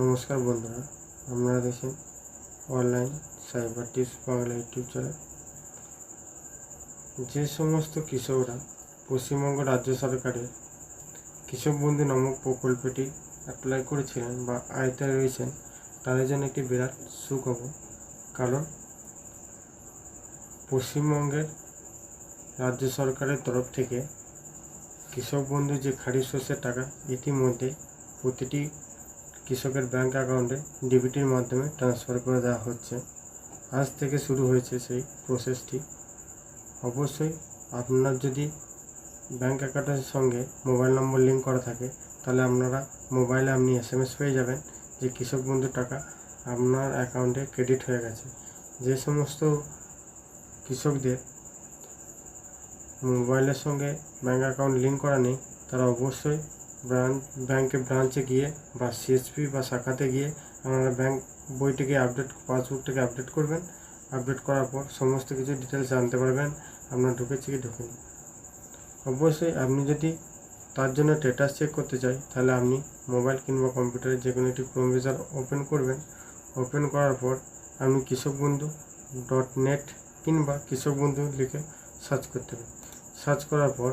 নমস্কার বন্ধুরা আপনারা দেখছেন online cyber tips Bangla YouTube channel যে সমস্ত কৃষকরা পশ্চিমবঙ্গ রাজ্য সরকারের কৃষক বন্ধু নামক প্রকল্পটি অ্যাপ্লাই করেছিলেন বা আয়তায় রয়েছেন, তাদের জন্য একটি বিরাট সুখবর। কারণ পশ্চিমবঙ্গের রাজ্য সরকারের তরফ থেকে কৃষক বন্ধু যে খারিফ শস্যের টাকা, ইতিমধ্যে প্রতিটি কৃষকের ব্যাংক অ্যাকাউন্টে ডিবিটির মাধ্যমে ট্রান্সফার করে দেওয়া হচ্ছে। আজ থেকে শুরু হয়েছে সেই প্রসেসটি অবশ্যই আপনার যদি ব্যাংক অ্যাকাউন্টের সঙ্গে মোবাইল নম্বর লিঙ্ক করা থাকে, তাহলে আপনারা মোবাইলে আপনি এস এম এস পেয়ে যাবেন যে কৃষক বন্ধু টাকা আপনার অ্যাকাউন্টে ক্রেডিট হয়ে গেছে। যে সমস্ত কৃষকদের মোবাইলের সঙ্গে ব্যাংক অ্যাকাউন্ট লিঙ্ক করা নেই, তারা অবশ্যই ব্রাঞ্চ ব্যাংকে ব্রাঞ্চে গিয়ে বা সিএসপি বা শাখাতে গিয়ে আপনারা ব্যাংক বইটিকে আপডেট, পাসবুকটাকে আপডেট করবেন। আপডেট করার পর সমস্ত কিছু ডিটেলস জানতে পারবেন। আপনার ঢুকেছে কি ঢুকেনি। অবশ্যই আপনি যদি তার জন্য স্ট্যাটাস চেক করতে চাই, তাহলে আপনি মোবাইল কিংবা কম্পিউটারে যে কোনো একটি ক্রোম ওপেন করবেন। ওপেন করার পর আপনি কৃষক বন্ধু ডট নেট কিংবা কৃষক বন্ধু লিখে সার্চ করতে হবে সার্চ করার পর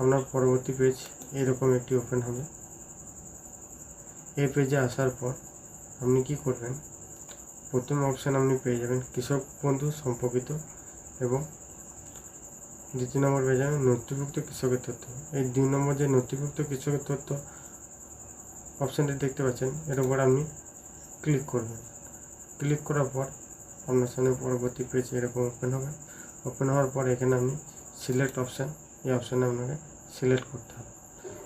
আপনার পরবর্তী পেজ এরকম একটি ওপেন হবে। এই পেজে আসার পর আপনি কি করবেন? প্রথম অপশান আপনি পেয়ে যাবেন কৃষক বন্ধু সম্পর্কিত এবং দ্বিতীয় নম্বর পেয়ে যাবেন নথিভুক্ত কৃষকের তথ্য। এই দুই নম্বর যে নথিভুক্ত কৃষকের তথ্য অপশানটি দেখতে পাচ্ছেন, এর উপর আপনি ক্লিক করবেন। ক্লিক করার পর আপনার সামনে পরবর্তী পেজ এরকম ওপেন হবে। ওপেন হওয়ার পর এখানে আপনি সিলেক্ট অপশান এই অপশানে আপনাকে সিলেক্ট করতে হবে।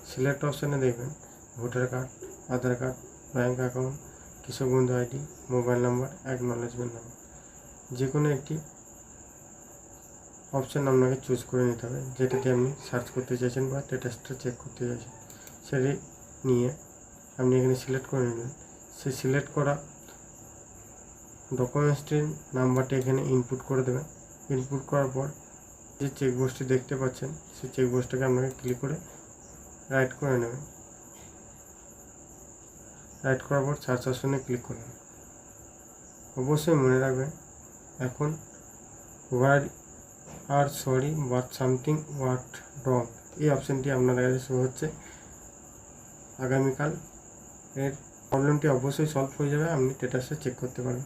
সিলেক্ট অপশানে দেখবেন voter card Aadhaar card bank account Krishak Bandhu ID mobile number acknowledgement number যে কোনো একটি অপশান আপনাকে চুজ করে নিতে হবে। যেটাতে আপনি সার্চ করতে চাইছেন বা স্ট্যাটাসটা চেক করতে চাইছেন। সেটি নিয়ে আপনি এখানে সিলেক্ট করে নিলেন সেই সিলেক্ট করা ডকুমেন্টসটির নাম্বারটি এখানে ইনপুট করে দেবেন। ইনপুট করার পর যে চেকবক্সটি দেখতে পাচ্ছেন সেই চেকবক্সটাকে আপনাকে ক্লিক করে রাইট করে নেবেন রাইট করার পর সার্চ অপশনে ক্লিক করবেন অবশ্যই মনে রাখবেন, এখন we are sorry but something went wrong এই অপশানটি আপনাদের কাছে শো হচ্ছে। আগামীকাল এর প্রবলেমটি অবশ্যই সলভ হয়ে যাবে, আপনি স্ট্যাটাসে চেক করতে পারবেন।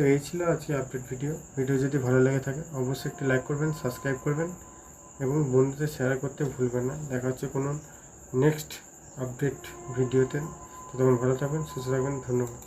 তো এই ছিল আজকে আপডেট ভিডিও ভিডিও যদি ভালো লেগে থাকে, অবশ্যই একটি লাইক করবেন সাবস্ক্রাইব করবেন এবং বন্ধুদের শেয়ার করতে ভুলবেন না। দেখা হচ্ছে কোনো নেক্সট আপডেট ভিডিওতে তখন ভালো থাকবেন, সুস্থ থাকবেন, ধন্যবাদ।